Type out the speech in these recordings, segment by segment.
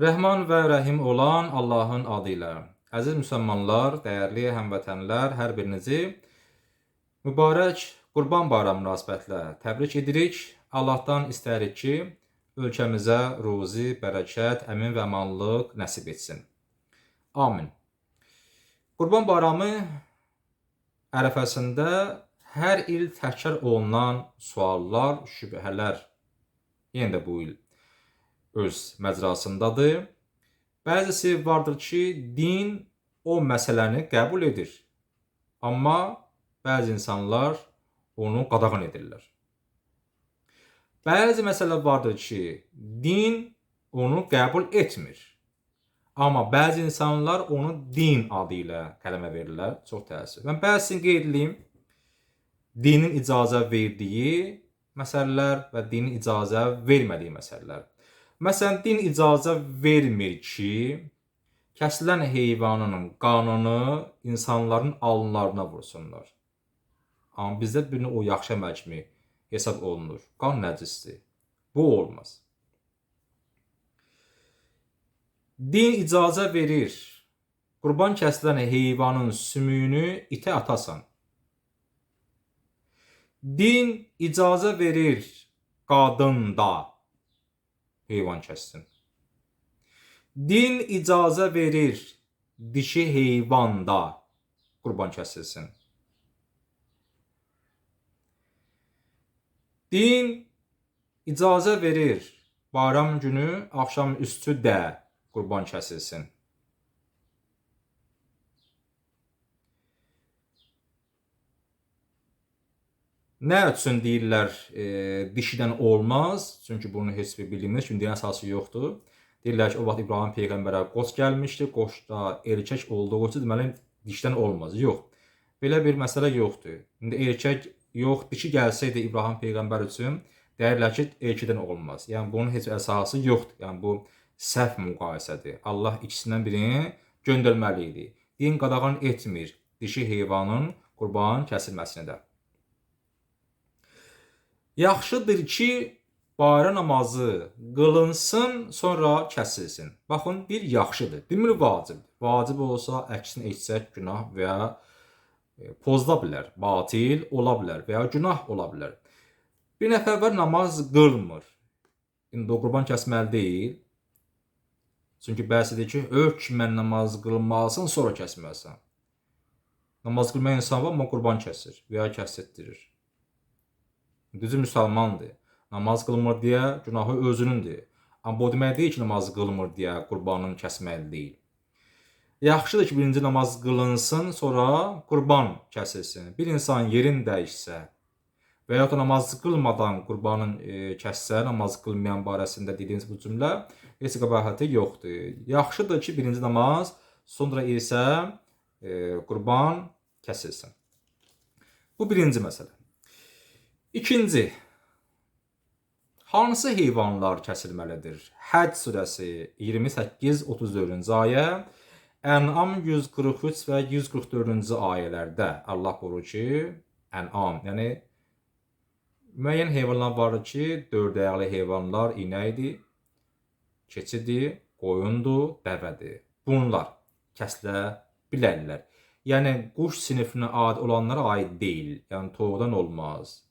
Rəhman və Rəhim olan Allahın adı ilə. Əziz müsəlmanlar, dəyərli həmvətənlər, hər birinizi mübarək Qurban Bayramı münasibətilə təbrik edirik. Allahdan istəyirik ki, ölkəmizə ruzi, bərəkət, əmin və amanlıq nəsib etsin. Amin. Qurban Bayramı ərəfəsində hər il təkrar olunan suallar, şübhələr yenə də bu il öz məcrasındadır. Bəzisi vardır ki, din o məsələni qəbul edir. Amma bəzi insanlar onu qadağan edirlər. Bəzi məsələ vardır ki, din onu qəbul etmir. Amma bəzi insanlar onu din adı ilə qələmə verirlər. Çox təəssüf. Mən bəzisini qeyd edeyim. Dinin icazə verdiyi məsələlər və dinin icazə vermədiyi məsələlər. Məsələn, din icazə vermir ki, kəsilən heyvanın qanını insanların alınlarına vursunlar. Amma bizdə birini o yaxşı əməl kimi hesab olunur. Qan nəcisdir. Bu olmaz. Din icazə verir. Qurban kəsilən heyvanın sümüyünü itə atasan. Din icazə verir qadında heyvan kəssin. Din icazə verir dişi heyvanda qurban kəsilsin. Din icazə verir bayram günü axşam üstü də qurban kəsilsin. Nə üçün deyirlər, e, dişidən olmaz? Çünki bunun heç bir bilinmir, çünki din əsası yoxdur. Deyirlər ki, o vaxt İbrahim peyğəmbərə qoç gəlmişdi, qoçda erkək olduğu üçün deməli dişdən olmaz. Yox. Belə bir məsələ yoxdur. İndi erkək yox, dişi gəlsəydi İbrahim peyğəmbər üçün deyirlər ki, erkəkdən olmaz. Yəni bunun heç əsası yoxdur. Yəni bu səhv müqayisədir. Allah ikisindən birini göndərməli idi. Din qadağan etmir dişi heyvanın qurban kəsilməsini də. Yaxşıdır ki, bayram namazı qılınsın, sonra kəsilsin. Baxın, bir yaxşıdır. Demir vacibdir. Vacib olsa əksini etsək günah və ya e, pozula bilər, batil ola bilər və ya günah ola bilər. Bir nəfər var namaz qılmır. İndi o qurban kəsməli deyil. Çünki bəhs edir ki, hökmən namaz qılmalısan, sonra kəsməlisən. Namaz qılmayan insan var, amma qurban kəsir və ya kəsdirtdirir. Düzü müsəlmandır. Namaz qılmır deyə günahı özünündür. Amma bu demək deyil ki, namaz qılmır deyə qurbanın kəsməli deyil. Yaxşıdır ki, birinci namaz qılınsın, sonra qurban kəsilsin. Bir insan yerin dəyişsə və ya da namaz qılmadan qurbanın e, kəssə, namaz qılmayan barəsində dediyiniz bu cümlə heç qəbahəti yoxdur. Yaxşıdır ki, birinci namaz, sonra isə e, qurban kəsilsin. Bu birinci məsələ. İkinci, hansı heyvanlar kəsilməlidir? Həcc surəsi 28-34-cü ayə, Ən'am 143 və 144-cü ayələrdə Allah buyurur ki, Ən'am, yəni müəyyən heyvanlar var ki, dörd ayaqlı heyvanlar inəkdir, keçidir, qoyundur, dəvədir. Bunlar kəsilə bilərlər. Yəni quş sinifinə aid olanlara aid deyil. Yəni toyuqdan olmaz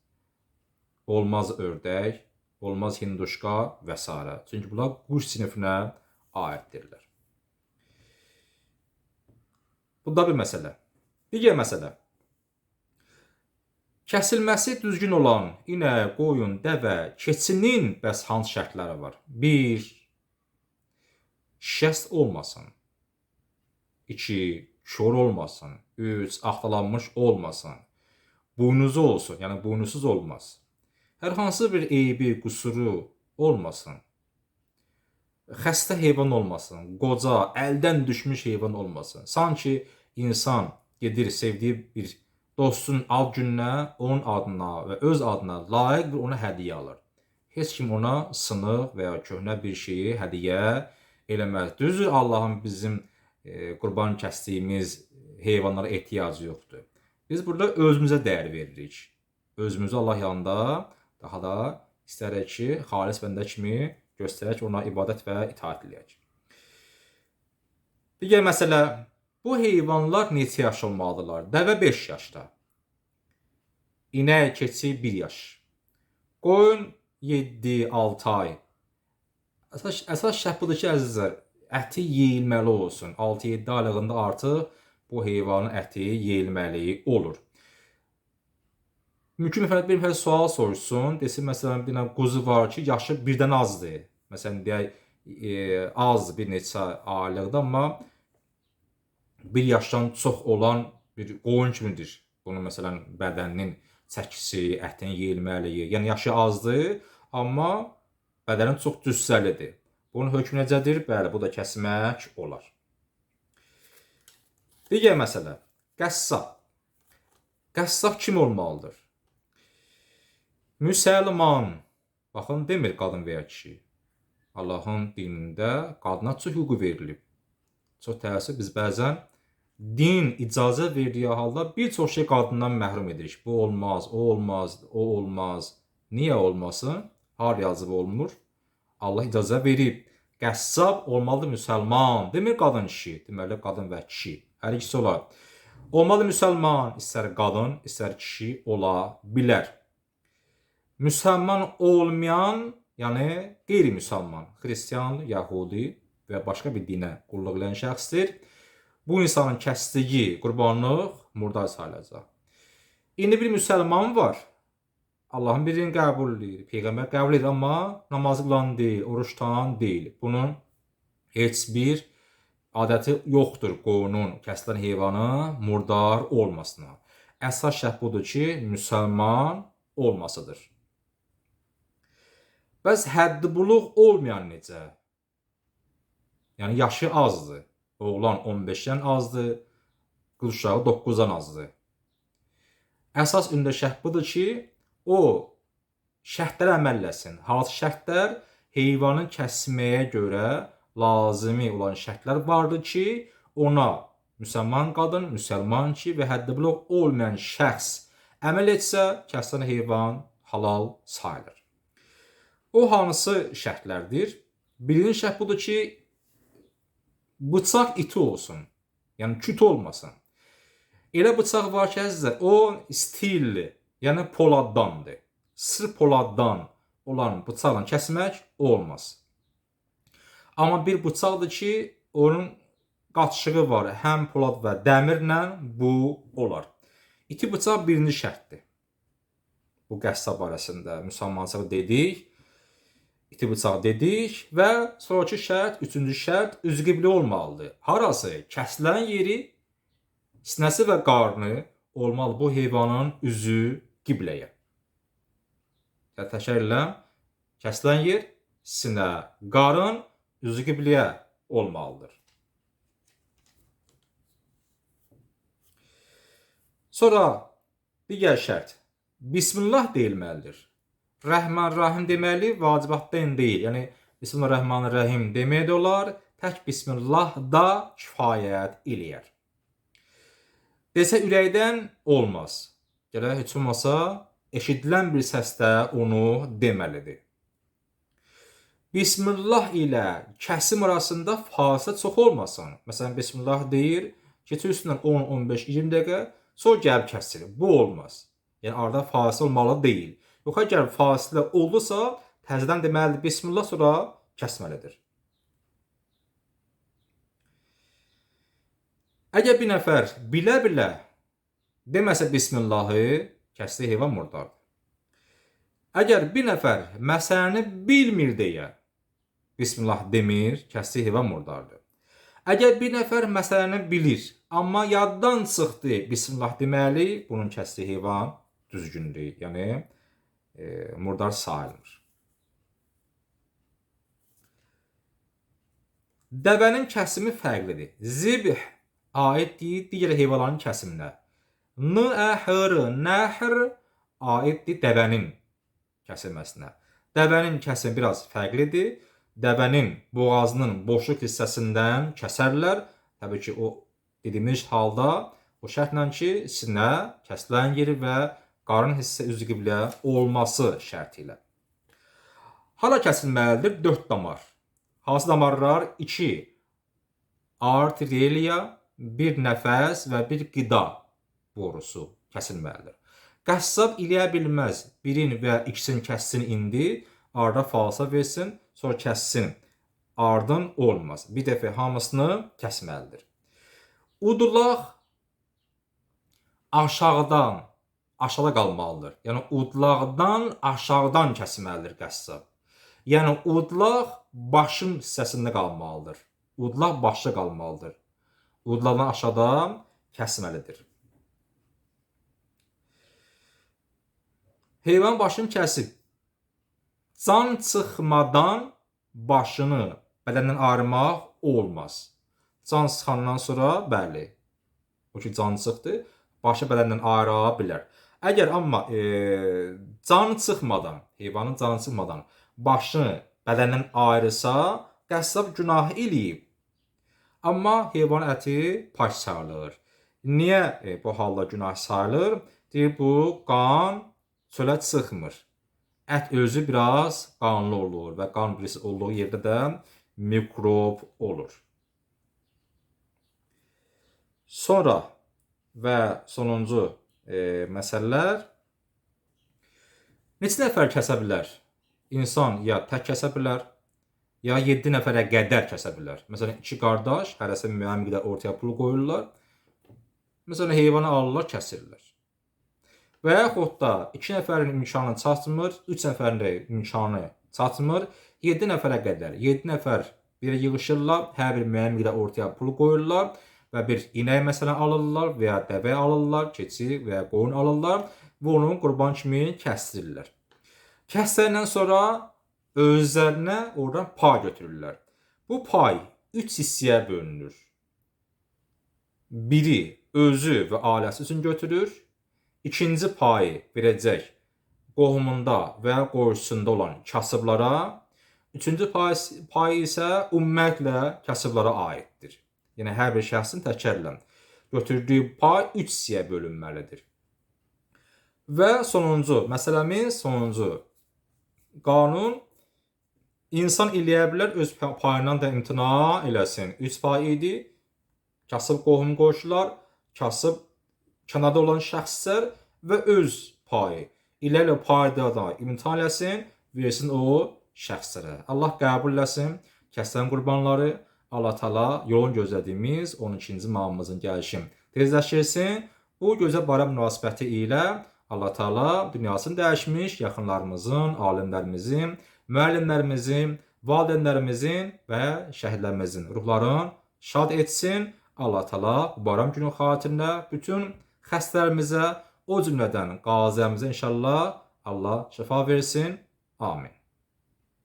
olmaz ördək, olmaz hinduşka və s. Çünki bunlar quş sinifinə aiddirlər. Bu da bir məsələ. Digər məsələ. Kəsilməsi düzgün olan inək, qoyun, dəvə, keçinin bəs hansı şərtləri var? 1. Şəst olmasın. 2. Kör olmasın. 3. Axtalanmış olmasın. Buynuzu olsun, yəni buynuzsuz olmaz. Hər hansı bir eybi, qüsuru olmasın. Xəstə heyvan olmasın, qoca, əldən düşmüş heyvan olmasın. Sanki insan gedir sevdiyi bir dostun ad gününə, onun adına və öz adına layiq bir ona hədiyyə alır. Heç kim ona sınıq və ya köhnə bir şeyi hədiyyə eləməz. Düzdür, Allahın bizim e, qurban kəsdiyimiz heyvanlara ehtiyacı yoxdur. Biz burada özümüzə dəyər veririk. Özümüzü Allah yanında daha da istərək ki, xalis bəndə kimi göstərək, ona ibadət və itaat eləyək. Digər məsələ, bu heyvanlar neçə yaş olmalıdırlar? Dəvə 5 yaşda. İnək, keçi 1 yaş. Qoyun 7-6 ay. Əsas əsas şərt budur ki, əzizlər, əti yeyilməli olsun. 6-7 aylığında artıq bu heyvanın əti yeyilməli olur. Mümkün müfənnət bir nəfər sual soruşsun, desin məsələn bir quzu var ki, yaşı birdən azdır. Məsələn deyək e, az bir neçə aylıqda, amma bir yaşdan çox olan bir qoyun kimidir. Bunun məsələn bədəninin çəkisi, ətin yeyilməliyi, yəni yaşı azdır, amma bədəni çox cüssəlidir. Bunun hökmü necədir? Bəli, bu da kəsmək olar. Digər məsələ, qəssab. Qəssab kim olmalıdır? Müsəlman. Baxın, demir qadın və ya kişi. Allahın dinində qadına çox hüquq verilib. Çox təəssüf biz bəzən din icazə verdiyi halda bir çox şey qadından məhrum edirik. Bu olmaz, o olmaz, o olmaz. Niyə olmasın? Har yazıb olmur. Allah icazə verib. Qəssab olmalıdır müsəlman. Demir qadın kişi, deməli qadın və kişi. Hər ikisi olar. Olmalı müsəlman, istər qadın, istər kişi ola bilər. Müsəlman olmayan, yəni qeyri-müsəlman, xristian, yəhudi və başqa bir dinə qulluq edən şəxsdir. Bu insanın kəsdiyi qurbanlıq murdar sayılacaq. İndi bir müsəlman var. Allahın birini qəbul edir, peyğəmbər qəbul edir, amma namaz qılan deyil, oruç tutan deyil. Bunun heç bir adəti yoxdur qoyunun, kəsilən heyvanı murdar olmasına. Əsas şərt budur ki, müsəlman olmasıdır. Bəs həddi buluq olmayan necə? Yəni yaşı azdır. Oğlan 15-dən azdır, qız uşağı 9-dan azdır. Əsas ündə şərt budur ki, o şərtlərə əməl eləsin. Hansı şərtlər heyvanı kəsməyə görə lazımi olan şərtlər vardır ki, ona müsəlman qadın, müsəlman ki və həddi buluq olmayan şəxs əməl etsə, kəsilən heyvan halal sayılır. O hansı şərtlərdir? Birinci şərt budur ki, bıçaq iti olsun. Yəni küt olmasın. Elə bıçaq var ki, əzizlər, o stilli, yəni poladdandır. Sır poladdan olan bıçaqla kəsmək olmaz. Amma bir bıçaqdır ki, onun qaçışığı var, həm polad və dəmirlə bu olar. İti bıçaq birinci şərtdir. Bu qəssab barəsində müsəlmançılıq dedik iti bıçaq dedik və sonrakı şərt, üçüncü şərt üzqibli olmalıdır. Harası? Kəsilən yeri sinəsi və qarnı olmalı bu heyvanın üzü qibləyə. Təkrar edirəm. Kəsilən yer sinə, qarın üzü qibləyə olmalıdır. Sonra digər şərt. Bismillah deyilməlidir. Rəhman Rahim deməli vacibatdan deyil. Yəni Bismillahirrahmanirrahim demək də olar, tək Bismillah da kifayət eləyər. Desə ürəkdən olmaz. Gərək heç olmasa eşidilən bir səsdə onu deməlidir. Bismillah ilə kəsim arasında fasilə çox olmasın. Məsələn, Bismillah deyir, keçir üstündən 10, 15, 20 dəqiqə, sonra gəlib kəsilir. Bu olmaz. Yəni arada fasilə olmalı deyil. Yox, əgər fasilə oldusa, təzədən deməlidir bismillah sonra kəsməlidir. Əgər bir nəfər bilə-bilə deməsə bismillahı, kəsdiyi heyvan murdardır. Əgər bir nəfər məsələni bilmir deyə bismillah demir, kəsdiyi heyvan murdardır. Əgər bir nəfər məsələni bilir, amma yaddan çıxdı bismillah deməli, bunun kəsdiyi heyvan düzgündür. Yəni murdar sayılmır. Dəvənin kəsimi fərqlidir. Zibh aiddir digər heyvanların kəsiminə. Nəhr, nəhr aiddir dəvənin kəsilməsinə. Dəvənin kəsimi biraz fərqlidir. Dəvənin boğazının boşluq hissəsindən kəsərlər. Təbii ki, o dediyimiz halda o şərtlə ki, sinə, kəsilən yeri və qarın hissə üzü qiblə olması şərti ilə. Hara kəsilməlidir? 4 damar. Hansı damarlar? 2. arteriya, bir nəfəs və bir qida borusu kəsilməlidir. Qəssab eləyə bilməz. Birin və ikisini kəssin indi, arda falsa versin, sonra kəssin. Ardın olmaz. Bir dəfə hamısını kəsməlidir. Udulaq aşağıdan aşağıda qalmalıdır. Yəni udlaqdan aşağıdan kəsməlidir qəssab. Yəni udlaq başın hissəsində qalmalıdır. Udlaq başda qalmalıdır. Udlaqdan aşağıdan kəsməlidir. Heyvan başını kəsib can çıxmadan başını bədəndən ayırmaq olmaz. Can çıxandan sonra bəli, o ki can çıxdı, başı bədəndən ayıra bilər. Əgər amma e, can çıxmadan, heyvanın canı çıxmadan başını bədəndən ayırsa, qəssab günah eləyib. Amma heyvan əti pak sayılır. Niyə e, bu halda günah sayılır? Deyir bu qan çölə çıxmır. Ət özü biraz qanlı olur və qan birisi olduğu yerdə də mikrob olur. Sonra və sonuncu e, məsələlər neçə nəfər kəsə bilər? İnsan ya tək kəsə bilər, ya 7 nəfərə qədər kəsə bilər. Məsələn, iki qardaş hərəsə müəyyən qədər ortaya pul qoyurlar. Məsələn, heyvanı alırlar, kəsirlər. Və yaxud da 2 nəfərin imkanı çatmır, 3 nəfərin də imkanı çatmır, 7 nəfərə qədər. 7 nəfər bir yığılırlar, hər bir müəyyən qədər ortaya pul qoyurlar və bir inək məsələn alırlar və ya dəvə alırlar, keçi və ya qoyun alırlar və onu qurban kimi kəsdirirlər. Kəsdikdən sonra özlərinə oradan pay götürürlər. Bu pay 3 hissəyə bölünür. Biri özü və ailəsi üçün götürür, ikinci payı verəcək qohumunda və ya qoyusunda olan kasıblara, üçüncü pay, payı isə ümumiyyətlə kasıblara aiddir. Yəni hər bir şəxsin təkərlə götürdüyü pay 3 hissəyə bölünməlidir. Və sonuncu, məsələmiz sonuncu qanun insan eləyə bilər öz payından da imtina eləsin. 3 pay idi. Kasıb qohum qonşular, kasıb kənarda olan şəxslər və öz payı ilə ilə payda da imtahan eləsin, versin o şəxslərə. Allah qəbul eləsin. Kəsən qurbanları Allah Taala yolun gözlədiyimiz 12-ci mamımızın gəlişi tezləşdirsin. Bu gözəl bayram münasibəti ilə Allah Taala dünyasını dəyişmiş yaxınlarımızın, alimlərimizin, müəllimlərimizin, valideynlərimizin və şəhidlərimizin ruhlarını şad etsin. Allah Taala bu bayram günü xatirinə bütün xəstələrimizə, o cümlədən qaziyəmizə inşallah Allah şəfa versin. Amin.